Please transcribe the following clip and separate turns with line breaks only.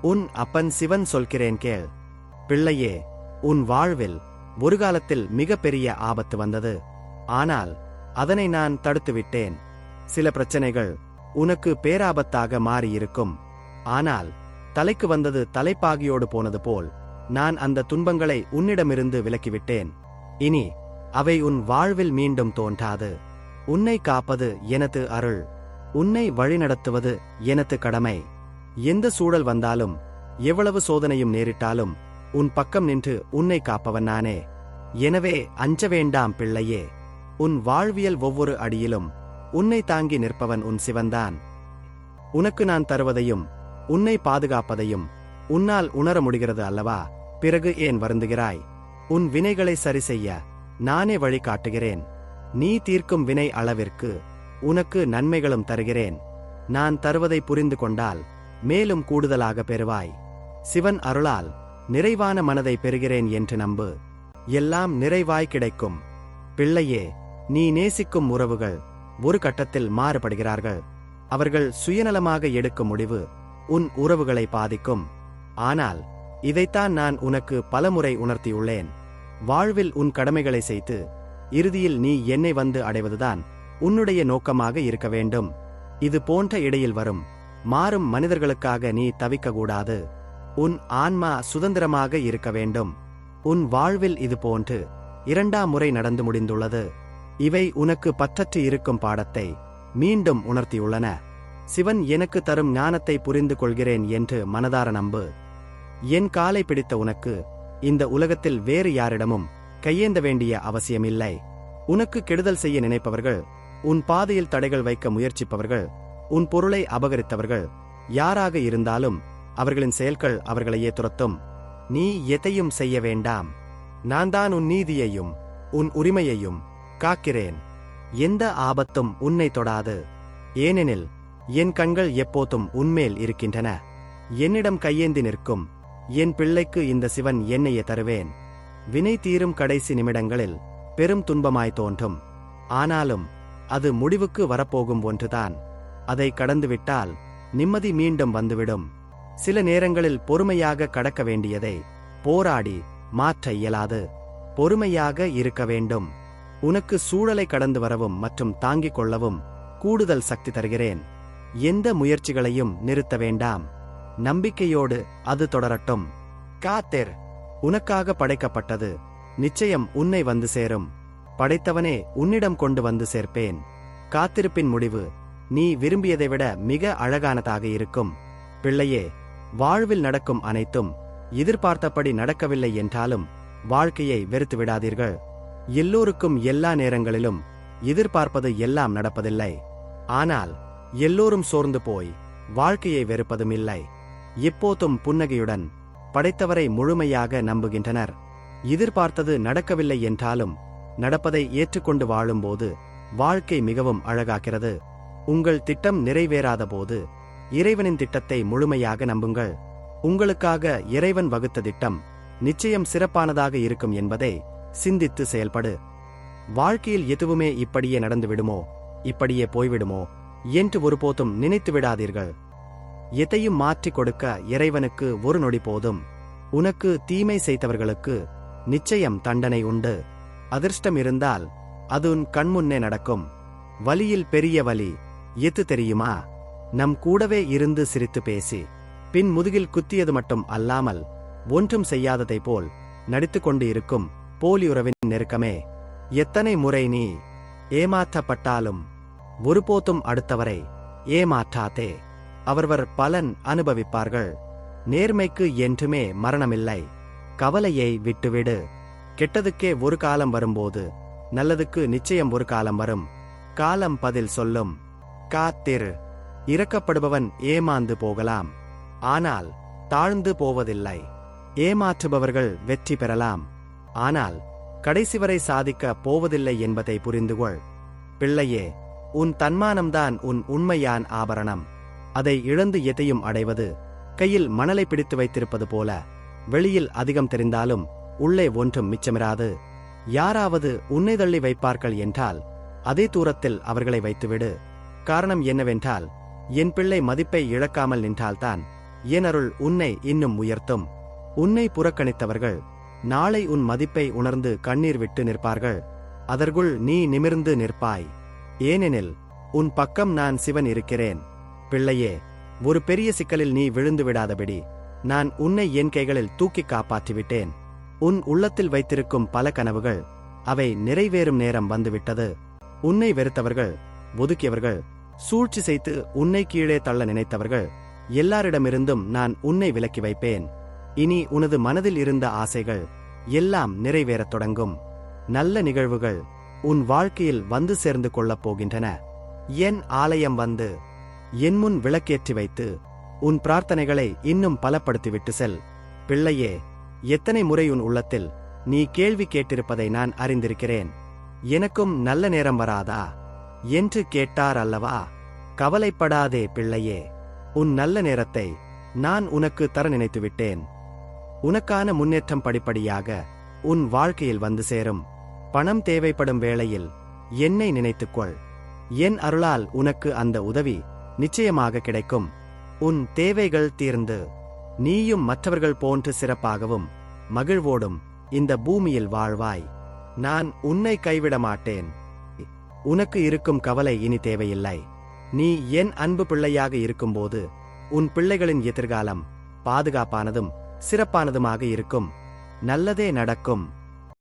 உன் அப்பன் சிவன் சொல்கிறேன் கேள். பிள்ளையே உன் வாழ்வில் ஒரு காலத்தில் மிகப்பெரிய ஆபத்து வந்தது. ஆனால் அதனை நான் தடுத்துவிட்டேன் சில பிரச்சனைகள் உனக்கு பேராபத்தாக மாறியிருக்கும். ஆனால் தலைக்கு வந்தது தலைப்பாகியோடு போனது போல் நான் அந்த துன்பங்களை உன்னிடமிருந்து விலக்கிவிட்டேன். இனி அவை உன் வாழ்வில் மீண்டும் தோன்றாது. உன்னை காப்பது எனது அருள். உன்னை வழிநடத்துவது எனது கடமை. எந்த சூழல் வந்தாலும் எவ்வளவு சோதனையும் நேரிட்டாலும் உன் பக்கம் நின்று உன்னை காப்பவன் நானே. எனவே அஞ்ச வேண்டாம் பிள்ளையே. உன் வாழ்வியல் ஒவ்வொரு அடியிலும் உன்னை தாங்கி நிற்பவன் உன் சிவன்தான். உனக்கு நான் தருவதையும் உன்னை பாதுகாப்பதையும் உன்னால் உணர முடிகிறது அல்லவா? பிறகு ஏன் வருந்துகிறாய்? உன் வினைகளை சரி செய்ய நானே வழி காட்டுகிறேன் நீ தீர்க்கும் வினை அளவிற்கு உனக்கு நன்மைகளும் தருகிறேன். நான் தருவதை புரிந்து கொண்டால் மேலும் கூடுதலாக பெறுவாய். சிவன் அருளால் நிறைவான மனதை பெறுகிறேன் என்று நம்பு. எல்லாம் நிறைவாய் கிடைக்கும். பிள்ளையே நீ நேசிக்கும் உறவுகள் ஒரு கட்டத்தில் மாறுபடுகிறார்கள். அவர்கள் சுயநலமாக எடுக்கும் முடிவு உன் உறவுகளை பாதிக்கும். ஆனால் இதைத்தான் நான் உனக்கு பலமுறை உணர்த்தியுள்ளேன். வாழ்வில் உன் கடமைகளை செய்து இறுதியில் நீ என்னை வந்து அடைவதுதான் உன்னுடைய நோக்கமாக இருக்க வேண்டும். இது போன்ற இடையில் வரும். மாறும் மனிதர்களுக்காக நீ தவிக்கக்கூடாது. உன் ஆன்மா சுதந்திரமாக இருக்க வேண்டும். உன் வாழ்வில் இது போன்று இரண்டாம் முறை நடந்து முடிந்துள்ளது. இவை உனக்கு பற்றற்று இருக்கும் பாடத்தை மீண்டும் உணர்த்தியுள்ளன. சிவன் எனக்கு தரும் ஞானத்தை புரிந்து கொள்கிறேன் என்று மனதார நம்பு. என் காலை பிடித்த உனக்கு இந்த உலகத்தில் வேறு யாரிடமும் கையேந்த வேண்டிய அவசியமில்லை. உனக்கு கெடுதல் செய்ய நினைப்பவர்கள் உன் பாதையில் தடைகள் வைக்க முயற்சிப்பவர்கள் உன் பொருளை அபகரித்தவர்கள் யாராக இருந்தாலும் அவர்களின் செயல்கள் அவர்களையே துரத்தும். நீ எதையும் செய்ய வேண்டாம். நான் தான் உன் நீதியையும் உன் உரிமையையும் காக்கிறேன். எந்த ஆபத்தும் உன்னை தொடாது. ஏனெனில் என் கண்கள் எப்போதும் உன்மேல் இருக்கின்றன. என்னிடம் கையேந்தி நிற்கும் என் பிள்ளைக்கு இந்த சிவன் என்னையே தருவேன். வினை தீரும் கடைசி நிமிடங்களில் பெரும் துன்பமாய் தோன்றும். ஆனாலும் அது முடிவுக்கு வரப்போகும் ஒன்றுதான். அதை கடந்துவிட்டால் நிம்மதி மீண்டும் வந்துவிடும். சில நேரங்களில் பொறுமையாக கடக்க வேண்டியதை போராடி மாற்ற இயலாது. பொறுமையாக இருக்க வேண்டும். உனக்கு சூழலை கடந்து வரவும் மற்றும் தாங்கிக் கொள்ளவும் கூடுதல் சக்தி தருகிறேன். எந்த முயற்சிகளையும் நிறுத்த வேண்டாம். நம்பிக்கையோடு அது தொடரட்டும். காத்தெர் உனக்காக படைக்கப்பட்டது. நிச்சயம் உன்னை வந்து சேரும். படைத்தவனே உன்னிடம் கொண்டு வந்து சேர்ப்பேன். காத்திருப்பின் முடிவு நீ விரும்பியதை விட மிக அழகானதாக இருக்கும். பிள்ளையே வாழ்வில் நடக்கும் அனைத்தும் எதிர்பார்த்தபடி நடக்கவில்லை என்றாலும் வாழ்க்கையை வெறுத்து விடாதீர்கள். எல்லோருக்கும் எல்லா நேரங்களிலும் எதிர்பார்ப்பது எல்லாம் நடப்பதில்லை. ஆனால் எல்லோரும் சோர்ந்து போய் வாழ்க்கையை வெறுப்பதும் இல்லை. இப்போதும் புன்னகையுடன் படைத்தவரை முழுமையாக நம்புகின்றனர். எதிர்பார்த்தது நடக்கவில்லை என்றாலும் நடப்பதை ஏற்றுக்கொண்டு வாழும்போது வாழ்க்கை மிகவும் அழகாகிறது. உங்கள் திட்டம் நிறைவேறாத போது இறைவனின் திட்டத்தை முழுமையாக நம்புங்கள். உங்களுக்காக இறைவன் வகுத்த திட்டம் நிச்சயம் சிறப்பானதாக இருக்கும் என்பதை சிந்தித்து செயல்படு. வாழ்க்கையில் எதுவுமே இப்படியே நடந்துவிடுமோ இப்படியே போய்விடுமோ? என்று ஒருபோதும் நினைத்து விடாதீர்கள். எதையும் மாற்றிக் கொடுக்க இறைவனுக்கு ஒரு நொடி போதும். உனக்கு தீமை செய்தவர்களுக்கு நிச்சயம் தண்டனை உண்டு. அதிர்ஷ்டம் இருந்தால் அது உன் கண்முன்னே நடக்கும். வலியில் பெரிய வலி எது தெரியுமா? நம் கூடவே இருந்து சிரித்து பேசி பின் முதுகில் குத்தியது மட்டும் அல்லாமல் ஒன்றும் செய்யாததை போல் நடித்து கொண்டு இருக்கும் போலியுறவின் நெருக்கமே எத்தனை முறை நீ ஏமாற்றப்பட்டாலும் ஒருபோதும் அடுத்தவரை ஏமாற்றாதே. அவர்வர் பலன் அனுபவிப்பார்கள். நேர்மைக்கு என்றுமே மரணமில்லை. கவலையை விட்டுவிடு. கெட்டதுக்கே ஒரு காலம் வரும்போது நல்லதுக்கு நிச்சயம் ஒரு காலம் வரும். காலம் பதில் சொல்லும். காத்திரு. இறக்கப்படுபவன் ஏமாந்து போகலாம். ஆனால் தாழ்ந்து போவதில்லை. ஏமாற்றுபவர்கள் வெற்றி பெறலாம். ஆனால் கடைசி வரை சாதிக்க போவதில்லை என்பதை புரிந்துகொள் பிள்ளையே உன் தன்மானம்தான் உன் உண்மையான் ஆபரணம். அதை இழந்து எதையும் அடைவது கையில் மணலை பிடித்து வைத்திருப்பது போல வெளியில் அதிகம் தெரிந்தாலும் உள்ளே ஒன்றும் மிச்சமிராது. யாராவது உன்னை தள்ளி வைப்பார்கள் என்றால் அதே தூரத்தில் அவர்களை வைத்துவிடு. காரணம் என்னவென்றால் என் பிள்ளை மதிப்பை இழக்காமல் நின்றால்தான் என் அருள் உன்னை இன்னும் உயர்த்தும். உன்னை புறக்கணித்தவர்கள் நாளை உன் மதிப்பை உணர்ந்து கண்ணீர் விட்டு நிற்பார்கள். அதற்குள் நீ நிமிர்ந்து நிற்பாய். ஏனெனில் உன் பக்கம் நான் சிவன் இருக்கிறேன். பிள்ளையே ஒரு பெரிய சிக்கலில் நீ விழுந்து விடாதபடி நான் உன்னை என் கைகளில் தூக்கி காப்பாற்றிவிட்டேன். உன் உள்ளத்தில் வைத்திருக்கும் பல கனவுகள் அவை நிறைவேறும் நேரம் வந்துவிட்டது. உன்னை வெறுத்தவர்கள் ஒதுக்கியவர்கள் சூழ்ச்சி செய்து உன்னை கீழே தள்ள நினைத்தவர்கள் எல்லாரிடமிருந்தும் நான் உன்னை விலக்கி வைப்பேன். இனி உனது மனதில் இருந்த ஆசைகள் எல்லாம் நிறைவேறத் தொடங்கும். நல்ல நிகழ்வுகள் உன் வாழ்க்கையில் வந்து சேர்ந்து கொள்ளப் போகின்றன. என் ஆலயம் வந்து என் முன் விளக்கேற்றி வைத்து உன் பிரார்த்தனைகளை இன்னும் பலப்படுத்திவிட்டு செல். பிள்ளையே எத்தனை முறை உன் உள்ளத்தில் நீ கேள்வி கேட்டிருப்பதை நான் அறிந்திருக்கிறேன். எனக்கும் நல்ல நேரம் வராதா? என்று கேட்டார் அல்லவா? கவலைப்படாதே பிள்ளையே. உன் நல்ல நேரத்தை நான் உனக்கு தர நினைத்து விட்டேன் உனக்கான முன்னேற்றம் படிப்படியாக உன் வாழ்க்கையில் வந்து சேரும். பணம் தேவைப்படும் வேளையில் என்னை நினைத்துக்கொள். என் அருளால் உனக்கு அந்த உதவி நிச்சயமாக கிடைக்கும். உன் தேவைகள் தீர்ந்து நீயும் மற்றவர்கள் போன்று சிறப்பாகவும் மகிழ்வோடும் இந்த பூமியில் வாழ்வாய். நான் உன்னை கைவிட மாட்டேன் உனக்கு இருக்கும் கவலை இனி தேவையில்லை. நீ என் அன்பு பிள்ளையாக இருக்கும்போது உன் பிள்ளைகளின் எதிர்காலம் பாதுகாப்பானதும் சிறப்பானதுமாக இருக்கும். நல்லதே நடக்கும்.